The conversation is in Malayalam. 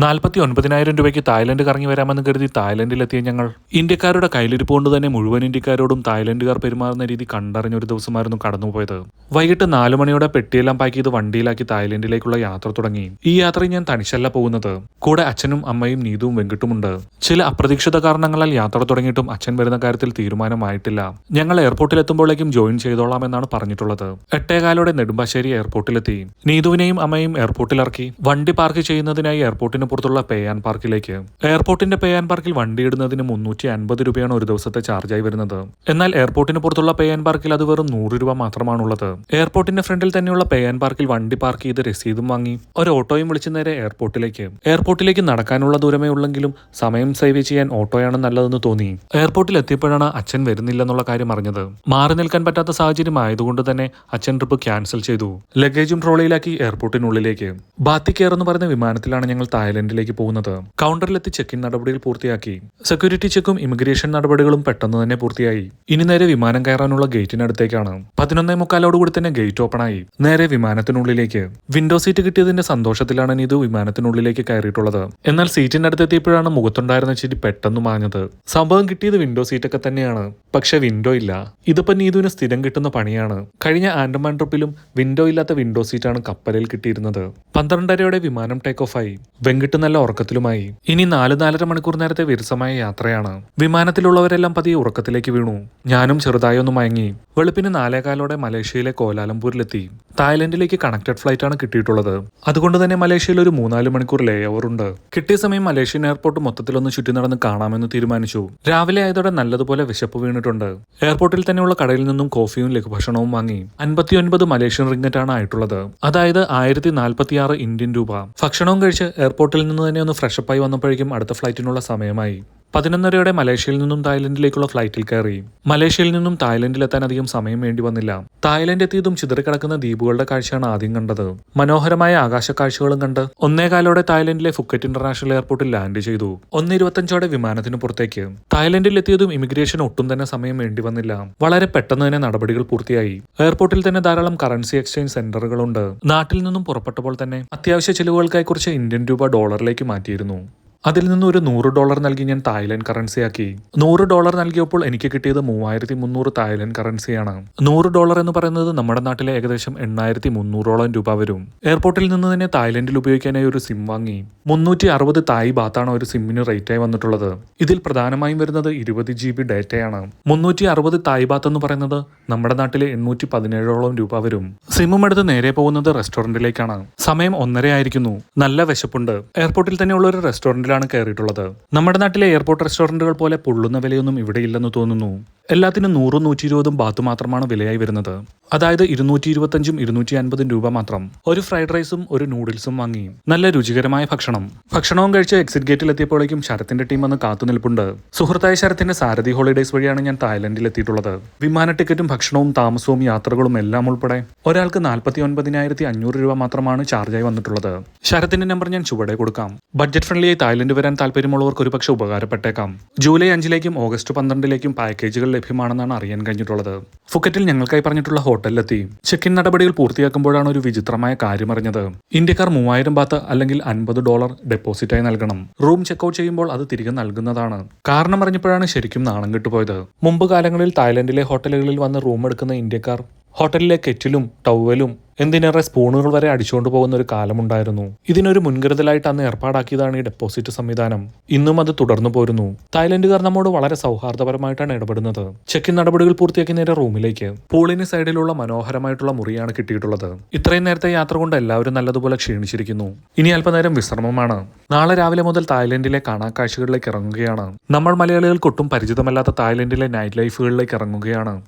നാൽപ്പത്തി ഒൻപതിനായിരം രൂപയ്ക്ക് തായ്ലൻഡ് കറങ്ങി വരാമെന്ന് കരുതി തായ്ലൻഡിലെത്തിയ ഞങ്ങൾ. ഇന്ത്യക്കാരുടെ കയ്യിലിരിപ്പ് കൊണ്ട് തന്നെ മുഴുവൻ ഇന്ത്യക്കാരോടും തായ്ലൻഡുകാർ പെരുമാറുന്ന രീതി കണ്ടറിഞ്ഞ ഒരു ദിവസമായിരുന്നു കടന്നുപോയത്. വൈകിട്ട് നാലു മണിയോടെ പെട്ടിയെല്ലാം പാക്ക് ചെയ്ത് വണ്ടിയിലാക്കി തായ്ലൻഡിലേക്കുള്ള യാത്ര തുടങ്ങി. ഈ യാത്രയിൽ ഞാൻ തനിച്ചല്ല പോകുന്നത്. കൂടെ അച്ഛനും അമ്മയും നീതുവും വെങ്കിട്ടുമുണ്ട്. ചില അപ്രതീക്ഷിത കാരണങ്ങളാൽ യാത്ര തുടങ്ങിയിട്ടും അച്ഛൻ വരുന്ന കാര്യത്തിൽ തീരുമാനമായിട്ടില്ല. ഞങ്ങൾ എയർപോർട്ടിൽ എത്തുമ്പോഴേക്കും ജോയിൻ ചെയ്തോളാം എന്നാണ് പറഞ്ഞിട്ടുള്ളത്. എട്ടേകാലോടെ നെടുമ്പാശ്ശേരി എയർപോർട്ടിലെത്തി. നീതുവിനെയും അമ്മയും എയർപോർട്ടിലിറക്കി. വണ്ടി പാർക്ക് ചെയ്യുന്നതിനായി എയർപോർട്ടിന് പുറത്തുള്ള പേ ആൻഡ് പാർക്കിലേക്ക് എയർപോർട്ടിന്റെ പേ ആൻഡ് പാർക്കിൽ വണ്ടി ഇടുന്നതിന് മുന്നൂറ്റി അൻപത് രൂപയാണ് ഒരു ദിവസത്തെ ചാർജായി വരുന്നത്. എന്നാൽ എയർപോർട്ടിന് പുറത്തുള്ള പേ ആൻഡ് പാർക്കിൽ അത് വെറും നൂറ് രൂപ മാത്രമാണുള്ളത്. എയർപോർട്ടിന്റെ ഫ്രണ്ടിൽ തന്നെയുള്ള പേ ആൻഡ് പാർക്കിൽ വണ്ടി പാർക്ക് ചെയ്ത് രസീതും വാങ്ങി. ഒരു ഓട്ടോയും വിളിച്ചു നേരെ എയർപോർട്ടിലേക്ക് എയർപോർട്ടിലേക്ക് നടക്കാനുള്ള ദൂരമേ ഉള്ളെങ്കിലും സമയം സേവ് ചെയ്യാൻ ഓട്ടോയാണ് നല്ലതെന്ന് തോന്നി. എയർപോർട്ടിൽ എത്തിയപ്പോഴാണ് അച്ഛൻ വരുന്നില്ലെന്നുള്ള കാര്യം അറിഞ്ഞത്. മാറി നിൽക്കാൻ പറ്റാത്ത സാഹചര്യം ആയതുകൊണ്ട് തന്നെ അച്ഛൻ ട്രിപ്പ് ക്യാൻസൽ ചെയ്തു. ലഗേജും ട്രോളിയിലാക്കി എയർപോർട്ടിനുള്ളിലേക്ക് ബാത്തി കെയർ എന്ന് പറയുന്ന വിമാനത്തിലാണ് ഞങ്ങൾ തായ്ലൻഡിലേക്ക് പോകുന്നത്. കൗണ്ടറിലെത്തി ഇൻ നടപടികൾ പൂർത്തിയാക്കി. സെക്യൂരിറ്റി ചെക്കും ഇമിഗ്രേഷൻ നടപടികളും പെട്ടെന്ന് തന്നെ പൂർത്തിയായി. ഇനി നേരെ വിമാനം കയറാനുള്ള ഗേറ്റിനടുത്തേക്കാണ്. പതിനൊന്നേ മുക്കാലോടുകൂടി തന്നെ ഗേറ്റ് ഓപ്പൺ ആയി നേരെ വിമാനത്തിനുള്ളിലേക്ക്. വിൻഡോ സീറ്റ് കിട്ടിയതിന്റെ സന്തോഷത്തിലാണ് നീതു വിമാനത്തിനുള്ളിലേക്ക് കയറിയിട്ടുള്ളത്. എന്നാൽ സീറ്റിന്റെ അടുത്തെത്തിയപ്പോഴാണ് മുഖത്തുണ്ടായിരുന്ന ചിരി പെട്ടെന്ന് മാഞ്ഞത്. സംഭവം കിട്ടിയത് വിൻഡോ സീറ്റൊക്കെ തന്നെയാണ്. പക്ഷെ വിൻഡോ ഇല്ല. ഇതിപ്പോ നീതുവിന് സ്ഥിരം കിട്ടുന്ന പണിയാണ്. കഴിഞ്ഞ ആൻഡമാൻ ട്രിപ്പിലും വിൻഡോ ഇല്ലാത്ത വിൻഡോ സീറ്റാണ് കപ്പലിൽ കിട്ടിയിരുന്നത്. പന്ത്രണ്ടരയോടെ വിമാനം ടേക്ക് ഓഫ് ആയി വെങ്കിട്ട് നല്ല ഉറക്കത്തിലുമായി. ഇനി നാല് നാലര മണിക്കൂർ നേരത്തെ വിരസമായ യാത്രയാണ്. വിമാനത്തിലുള്ളവരെല്ലാം പതിയെ ഉറക്കത്തിലേക്ക് വീണു. ഞാനും ചെറുതായി ഒന്ന് മയങ്ങി. വെളുപ്പിന് നാലേകാലോടെ മലേഷ്യയിലെ കോലാലംപൂരിലെത്തി. തായ്ലൻഡിലേക്ക് കണക്റ്റഡ് ഫ്ലൈറ്റ് ആണ് കിട്ടിയിട്ടുള്ളത്. അതുകൊണ്ട് തന്നെ മലേഷ്യയിൽ ഒരു മൂന്നാൽ മണിക്കൂർ ലേ ഓവർ ഉണ്ട്. കിട്ടിയ സമയം മലേഷ്യൻ എയർപോർട്ട് മൊത്തത്തിലൊന്ന് ചുറ്റി നടന്ന് കാണാമെന്ന് തീരുമാനിച്ചു. രാവിലെ ആയതോടെ നല്ലതുപോലെ വിശപ്പ് വീണിട്ടുണ്ട്. എയർപോർട്ടിൽ തന്നെയുള്ള കടയിൽ നിന്നും കോഫിയും ലഘുഭക്ഷണവും വാങ്ങി. അൻപത്തിയൊൻപത് മലേഷ്യൻ റിംഗറ്റ് ആണ് ആയിട്ടുള്ളത്. അതായത് ആയിരത്തി നാൽപ്പത്തിയാറ് ഇന്ത്യൻ രൂപ. ഭക്ഷണവും കഴിച്ച് എയർപോർട്ടിൽ നിന്ന് തന്നെ ഒന്ന് ഫ്രഷപ്പായി വന്നപ്പോഴേക്കും അടുത്ത ഫ്ലൈറ്റിനുള്ള സമയമായി. പതിനൊന്നരയോടെ മലേഷ്യയിൽ നിന്നും തായ്ലൻഡിലേക്കുള്ള ഫ്ലൈറ്റിൽ കയറി. മലേഷ്യയിൽ നിന്നും തായ്ലൻഡിലെത്താൻ അധികം സമയം വേണ്ടി വന്നില്ല. തായ്ലൻഡ് എത്തിയതും ചിതറിക്കിടക്കുന്ന ദ്വീപുകളുടെ കാഴ്ചയാണ് ആദ്യം കണ്ടത്. മനോഹരമായ ആകാശ കാഴ്ചകളും കണ്ട് ഒന്നേകാലോടെ തായ്ലൻഡിലെ ഫുക്കറ്റ് ഇന്റർനാഷണൽ എയർപോർട്ടിൽ ലാൻഡ് ചെയ്തു. ഒന്ന് ഇരുപത്തഞ്ചോടെ വിമാനത്തിന് പുറത്തേക്ക്. തായ്ലൻഡിൽ എത്തിയതും ഇമിഗ്രേഷൻ ഒട്ടും തന്നെ സമയം വേണ്ടി വന്നില്ല. വളരെ പെട്ടെന്ന് തന്നെ നടപടികൾ പൂർത്തിയായി. എയർപോർട്ടിൽ തന്നെ ധാരാളം കറൻസി എക്സ്ചേഞ്ച് സെന്ററുകളുണ്ട്. നാട്ടിൽ നിന്നും പുറപ്പെട്ടപ്പോൾ തന്നെ അത്യാവശ്യ ചെലവുകൾക്കായി കുറച്ച് ഇന്ത്യൻ രൂപ ഡോളറിലേക്ക് മാറ്റിയിരുന്നു. അതിൽ നിന്ന് ഒരു നൂറ് ഡോളർ നൽകി ഞാൻ തായ്ലൻഡ് കറൻസിയാക്കി നൂറ് ഡോളർ നൽകിയപ്പോൾ എനിക്ക് കിട്ടിയത് മൂവായിരത്തി മുന്നൂറ് തായ്ലൻഡ് കറൻസിയാണ് നൂറ് ഡോളർ എന്ന് പറയുന്നത് നമ്മുടെ നാട്ടിലെ ഏകദേശം എണ്ണായിരത്തി മുന്നൂറോളം രൂപ വരും. എയർപോർട്ടിൽ നിന്ന് തന്നെ തായ്ലൻഡിൽ ഉപയോഗിക്കാനായി ഒരു സിം വാങ്ങി. മുന്നൂറ്റി അറുപത് തായ് ബാത്താണ് ഒരു സിമ്മിന് റേറ്റായി വന്നിട്ടുള്ളത്. ഇതിൽ പ്രധാനമായും വരുന്നത് ഇരുപത് ജി ബി ഡേറ്റയാണ് മുന്നൂറ്റി അറുപത് തായ് ബാത്ത് എന്ന് പറയുന്നത് നമ്മുടെ നാട്ടിലെ എണ്ണൂറ്റി പതിനേഴോളം രൂപ വരും. സിമ്മും എടുത്ത് നേരെ പോകുന്നത് റെസ്റ്റോറന്റിലേക്കാണ് സമയം ഒന്നര ആയിരിക്കുന്നു നല്ല വിശപ്പുണ്ട്. എയർപോർട്ടിൽ തന്നെയുള്ള ഒരു റെസ്റ്റോറന്റിലാണ് കയറിയിട്ടുള്ളത്. നമ്മുടെ നാട്ടിലെ എയർപോർട്ട് റെസ്റ്റോറന്റുകൾ പോലെ പൊള്ളുന്ന വിലയൊന്നും ഇവിടെ ഇല്ലെന്ന് തോന്നുന്നു. എല്ലാത്തിനും നൂറും നൂറ്റി ഇരുപതും ബാത്ത് മാത്രമാണ് വിലയായി വരുന്നത്. അതായത് ഇരുന്നൂറ്റി ഇരുപത്തഞ്ചും ഇരുന്നൂറ്റി അൻപതും രൂപ മാത്രം. ഒരു ഫ്രൈഡ് റൈസും ഒരു നൂഡിൽസും വാങ്ങി. നല്ല രുചികരമായ ഭക്ഷണം. ഭക്ഷണവും കഴിച്ച് എക്സിറ്റ് ഗേറ്റിൽ എത്തിയപ്പോഴേക്കും ശരത്തിന്റെ ടീം വന്ന് കാത്തുനിൽപ്പുണ്ട് സുഹൃത്തായ ശരത്തിന്റെ സാരഥി ഹോളിഡേയ്സ് വഴിയാണ് ഞാൻ തായ്ലൻഡിൽ എത്തിയിട്ടുള്ളത് വിമാന ടിക്കറ്റും ഭക്ഷണവും താമസവും യാത്രകളും എല്ലാം ഉൾപ്പെടെ ഒരാൾക്ക് നാൽപ്പത്തി ഒൻപതിനായിരത്തി അഞ്ഞൂറ് രൂപ മാത്രമാണ് ചാർജായി വന്നിട്ടുള്ളത്. ശരത്തിന്റെ നമ്പർ ഞാൻ ചുവടെ കൊടുക്കാം. ബഡ്ജറ്റ് ഫ്രണ്ട്ലിയായി തായ്ലൻഡ് വരാൻ താല്പര്യമുള്ളവർക്ക് ഒരുപക്ഷെ ഉപകാരപ്പെട്ടേക്കാം. ജൂലൈ അഞ്ചിലേക്കും ഓഗസ്റ്റ് പന്ത്രണ്ടിലേക്കും പാക്കേജുകൾ ലഭ്യമാണെന്നാണ് അറിയാൻ കഴിഞ്ഞിട്ടുള്ളത്. ഫുക്കറ്റിൽ ഞങ്ങൾക്കായി പറഞ്ഞിട്ടുള്ള ഹോട്ടലിലെത്തി. ചെക്ക് ഇൻ നടപടികൾ പൂർത്തിയാക്കുമ്പോഴാണ് ഒരു വിചിത്രമായ കാര്യം അറിഞ്ഞത് ഇന്ത്യക്കാർ മൂവായിരം ബാത്ത് അല്ലെങ്കിൽ അൻപത് ഡോളർ ഡെപ്പോസിറ്റായി നൽകണം. റൂം ചെക്ക് ഔട്ട് ചെയ്യുമ്പോൾ അത് തിരികെ നൽകുന്നതാണ്. കാരണം അറിഞ്ഞപ്പോഴാണ് ശരിക്കും നാണം കെട്ടുപോയത്. മുമ്പ് കാലങ്ങളിൽ തായ്ലൻഡിലെ ഹോട്ടലുകളിൽ വന്ന് റൂം എടുക്കുന്ന ഇന്ത്യക്കാർ ഹോട്ടലിലെ കെറ്റിലും ടവലും എന്തിനേറെ സ്പൂണുകൾ വരെ അടിച്ചുകൊണ്ട് പോകുന്ന ഒരു കാലമുണ്ടായിരുന്നു. ഇതിനൊരു മുൻകരുതലായിട്ട് അന്ന് ഏർപ്പാടാക്കിയതാണ് ഈ ഡെപ്പോസിറ്റ് സംവിധാനം. ഇന്നും അത് തുടർന്നു പോരുന്നു. തായ്ലൻഡുകാർ നമ്മോട് വളരെ സൗഹാർദ്ദപരമായിട്ടാണ് ഇടപെടുന്നത്. ചെക്കിൻ നടപടികൾ പൂർത്തിയാക്കി നേരെ റൂമിലേക്ക്. പൂളിന് സൈഡിലുള്ള മനോഹരമായിട്ടുള്ള മുറിയാണ് കിട്ടിയിട്ടുള്ളത്. ഇത്രയും നേരത്തെ യാത്ര കൊണ്ട് എല്ലാവരും നല്ലതുപോലെ ക്ഷീണിച്ചിരിക്കുന്നു. ഇനി അല്പനേരം വിശ്രമമാണ്. നാളെ രാവിലെ മുതൽ തായ്ലൻഡിലെ കാണാക്കാഴ്ചകളിലേക്ക് ഇറങ്ങുകയാണ്. നമ്മൾ മലയാളികൾക്ക് ഒട്ടും പരിചിതമല്ലാത്ത തായ്ലൻഡിലെ നൈറ്റ് ലൈഫുകളിലേക്ക് ഇറങ്ങുകയാണ്.